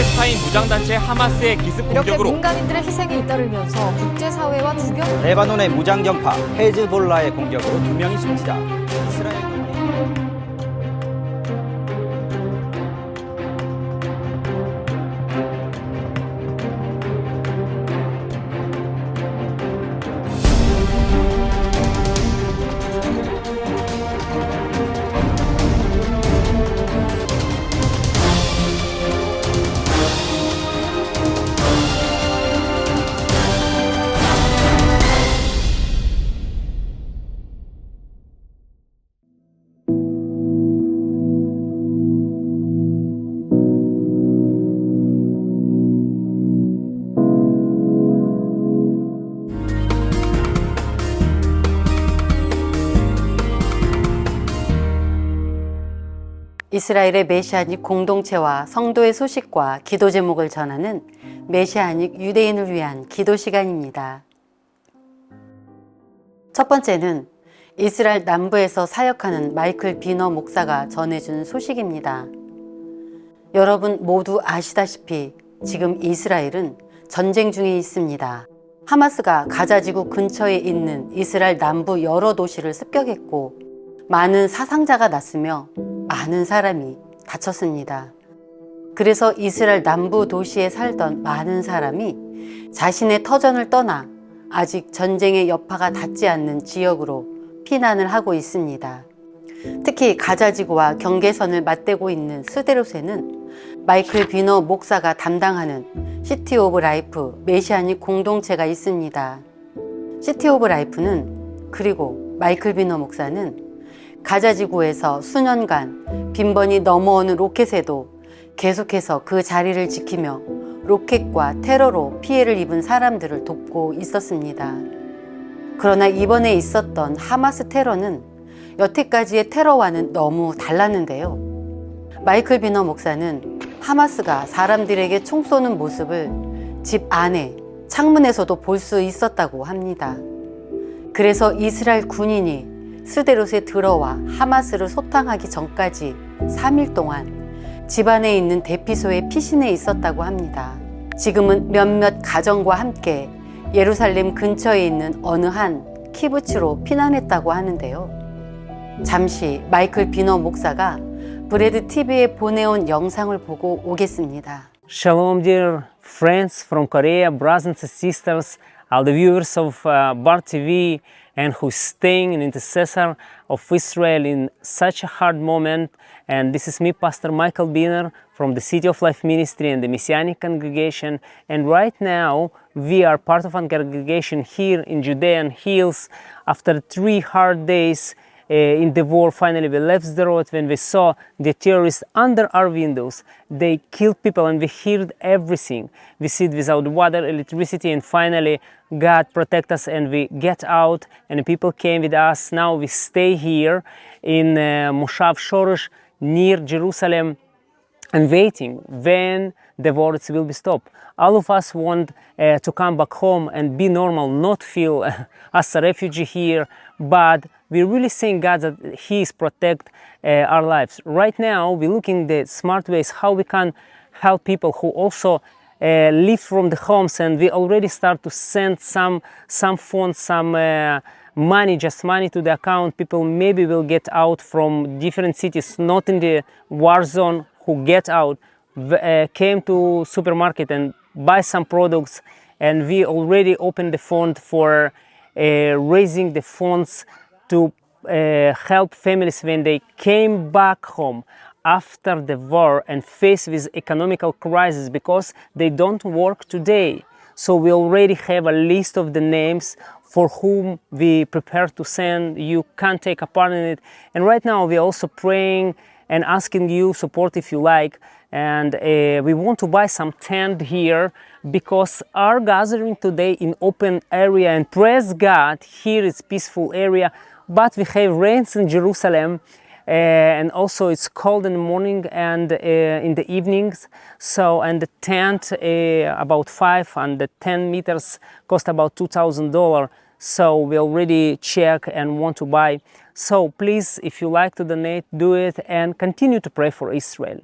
팔레스타인 무장단체 하마스의 기습 이렇게 공격으로 민간인들의 희생에 잇따르면서 국제사회와 주변 레바논의 무장정파 헤즈볼라의 공격으로 두 명이 숨지자 이스라엘의 메시아닉 공동체와 성도의 소식과 기도 제목을 전하는 메시아닉 유대인을 위한 기도 시간입니다. 첫 번째는 이스라엘 남부에서 사역하는 마이클 비너 목사가 전해준 소식입니다. 여러분 모두 아시다시피 지금 이스라엘은 전쟁 중에 있습니다. 하마스가 가자지구 근처에 있는 이스라엘 남부 여러 도시를 습격했고 많은 사상자가 났으며 많은 사람이 다쳤습니다. 그래서 이스라엘 남부 도시에 살던 많은 사람이 자신의 터전을 떠나 아직 전쟁의 여파가 닿지 않는 지역으로 피난을 하고 있습니다. 특히 가자지구와 경계선을 맞대고 있는 스데롯에는 마이클 비너 목사가 담당하는 시티 오브 라이프 메시아닉 공동체가 있습니다. 시티 오브 라이프는 그리고 마이클 비너 목사는 가자지구에서 수년간 빈번히 넘어오는 로켓에도 계속해서 그 자리를 지키며 로켓과 테러로 피해를 입은 사람들을 돕고 있었습니다. 그러나 이번에 있었던 하마스 테러는 여태까지의 테러와는 너무 달랐는데요. 마이클 비너 목사는 하마스가 사람들에게 총 쏘는 모습을 집 안에 창문에서도 볼 수 있었다고 합니다. 그래서 이스라엘 군인이 스데롯에 들어와 하마스를 소탕하기 전까지 3일 동안 집안에 있는 대피소에 피신해 있었다고 합니다. 지금은 몇몇 가정과 함께 예루살렘 근처에 있는 어느 한 키부츠로 피난했다고 하는데요. 잠시 마이클 비너 목사가 브레드 TV에 보내온 영상을 보고 오겠습니다. Shalom, dear friends from Korea, brothers and sisters, all the viewers of uh, Bar TV, and who's staying an intercessor of Israel in such a hard moment. And this is me, Pastor Michael Biner from the City of Life Ministry and the Messianic Congregation. And right now, we are part of a congregation here in Judean Hills after three hard days in the war, finally we left the road when we saw the terrorists under our windows. They killed people and we heard everything. We sit without water, electricity, and finally God protect us and we get out and people came with us. Now we stay here in uh, Shorosh near Jerusalem and waiting when the wars will be stopped. All of us want uh, to come back home and be normal, not feel as a refugee here, but we really thank God that He is protect uh, our lives. Right now, we're looking the smart ways how we can help people who also uh, leave from the homes, and we already start to send some some funds, some. Uh, money just money to the account people maybe will get out from different cities not in the war zone who get out uh, came to supermarket and buy some products and we already opened the fund for uh, raising the funds to uh, help families when they came back home after the war and faced with economical crisis because they don't work today so we already have a list of the names for whom we prepare to send. You can take a part in it. And right now we're also praying and asking you support if you like. And uh, we want to buy some tent here because our gathering today in open area and praise God, here is peaceful area, but we have rains in Jerusalem and also it's cold in the morning and uh, in the evenings. So and the tent uh, about five and the 10 meters cost about $2000 so we already check and want to buy. So please if you like to donate do it and continue to pray for israel.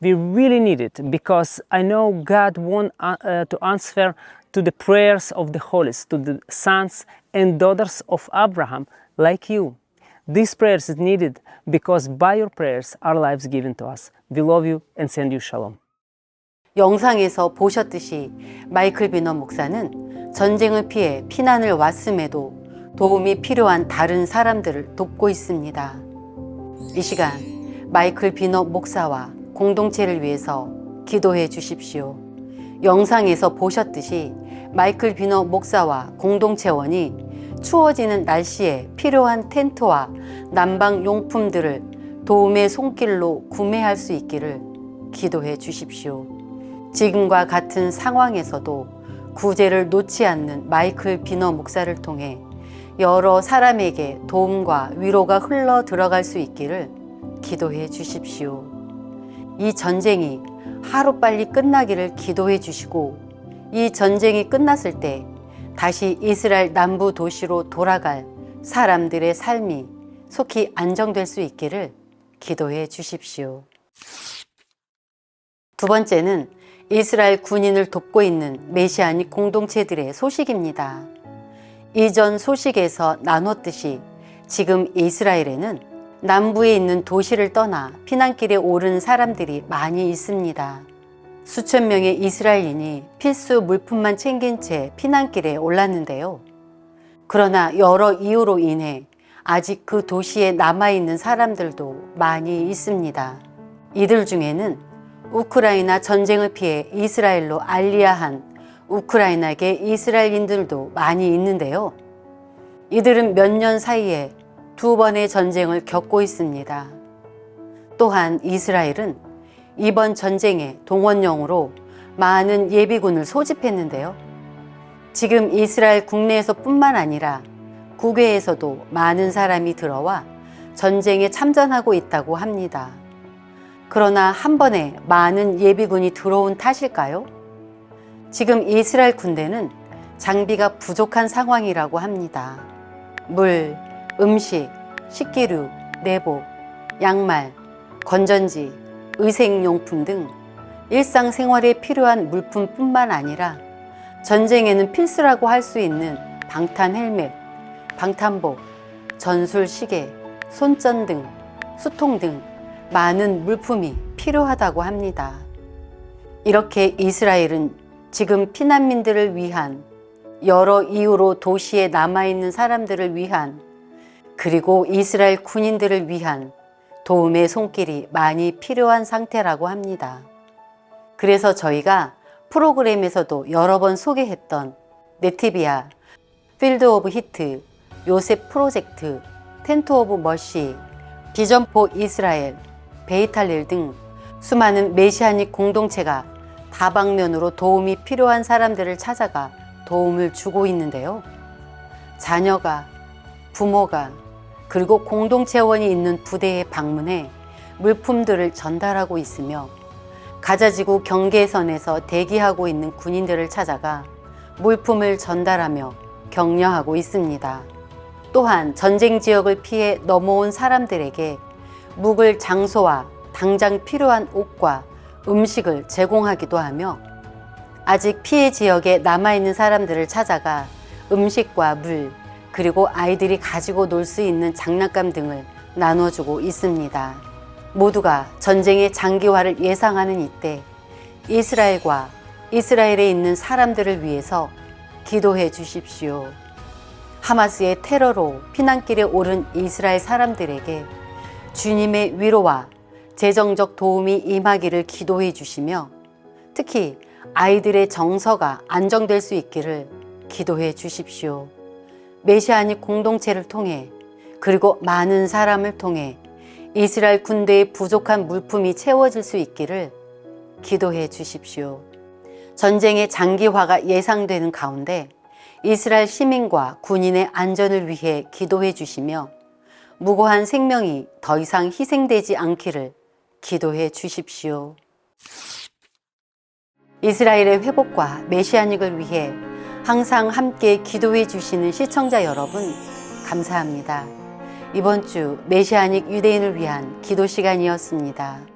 We really need it because I know God wants uh, uh, to answer to the prayers of the holies, to the sons and daughters of Abraham, like you. These prayers is needed because by your prayers, our lives given to us. We love you and send you shalom. 영상에서 보셨듯이 마이클 비너 목사는 전쟁을 피해 피난을 왔음에도 도움이 필요한 다른 사람들을 돕고 있습니다. 이 시간 마이클 비너 목사와 공동체를 위해서 기도해 주십시오. 영상에서 보셨듯이 마이클 비너 목사와 공동체원이 추워지는 날씨에 필요한 텐트와 난방 용품들을 도움의 손길로 구매할 수 있기를 기도해 주십시오. 지금과 같은 상황에서도 구제를 놓지 않는 마이클 비너 목사를 통해 여러 사람에게 도움과 위로가 흘러 들어갈 수 있기를 기도해 주십시오. 이 전쟁이 하루빨리 끝나기를 기도해 주시고 이 전쟁이 끝났을 때 다시 이스라엘 남부 도시로 돌아갈 사람들의 삶이 속히 안정될 수 있기를 기도해 주십시오. 두 번째는 이스라엘 군인을 돕고 있는 메시아닉 공동체들의 소식입니다. 이전 소식에서 나눴듯이 지금 이스라엘에는 남부에 있는 도시를 떠나 피난길에 오른 사람들이 많이 있습니다. 수천 명의 이스라엘인이 필수 물품만 챙긴 채 피난길에 올랐는데요. 그러나 여러 이유로 인해 아직 그 도시에 남아있는 사람들도 많이 있습니다. 이들 중에는 우크라이나 전쟁을 피해 이스라엘로 알리야한 우크라이나계 이스라엘인들도 많이 있는데요. 이들은 몇 년 사이에 두 번의 전쟁을 겪고 있습니다. 또한 이스라엘은 이번 전쟁에 동원령으로 많은 예비군을 소집했는데요. 지금 이스라엘 국내에서 뿐만 아니라 국외에서도 많은 사람이 들어와 전쟁에 참전하고 있다고 합니다. 그러나 한 번에 많은 예비군이 들어온 탓일까요? 지금 이스라엘 군대는 장비가 부족한 상황이라고 합니다. 물, 음식, 식기류, 내복, 양말, 건전지, 의생용품 등 일상생활에 필요한 물품뿐만 아니라 전쟁에는 필수라고 할 수 있는 방탄 헬멧, 방탄복, 전술 시계, 손전 등, 수통 등 많은 물품이 필요하다고 합니다. 이렇게 이스라엘은 지금 피난민들을 위한 여러 이유로 도시에 남아있는 사람들을 위한 그리고 이스라엘 군인들을 위한 도움의 손길이 많이 필요한 상태라고 합니다. 그래서 저희가 프로그램에서도 여러 번 소개했던 네티비아, 필드 오브 히트, 요셉 프로젝트, 텐트 오브 머시, 비전 포 이스라엘, 베이탈릴 등 수많은 메시아닉 공동체가 다방면으로 도움이 필요한 사람들을 찾아가 도움을 주고 있는데요. 자녀가, 부모가, 그리고 공동체원이 있는 부대에 방문해 물품들을 전달하고 있으며 가자지구 경계선에서 대기하고 있는 군인들을 찾아가 물품을 전달하며 격려하고 있습니다. 또한 전쟁 지역을 피해 넘어온 사람들에게 묵을 장소와 당장 필요한 옷과 음식을 제공하기도 하며 아직 피해 지역에 남아있는 사람들을 찾아가 음식과 물, 그리고 아이들이 가지고 놀 수 있는 장난감 등을 나눠주고 있습니다. 모두가 전쟁의 장기화를 예상하는 이때 이스라엘과 이스라엘에 있는 사람들을 위해서 기도해 주십시오. 하마스의 테러로 피난길에 오른 이스라엘 사람들에게 주님의 위로와 재정적 도움이 임하기를 기도해 주시며 특히 아이들의 정서가 안정될 수 있기를 기도해 주십시오. 메시아닉 공동체를 통해 그리고 많은 사람을 통해 이스라엘 군대의 부족한 물품이 채워질 수 있기를 기도해 주십시오. 전쟁의 장기화가 예상되는 가운데 이스라엘 시민과 군인의 안전을 위해 기도해 주시며 무고한 생명이 더 이상 희생되지 않기를 기도해 주십시오. 이스라엘의 회복과 메시아닉을 위해 항상 함께 기도해 주시는 시청자 여러분, 감사합니다. 이번 주 메시아닉 유대인을 위한 기도 시간이었습니다.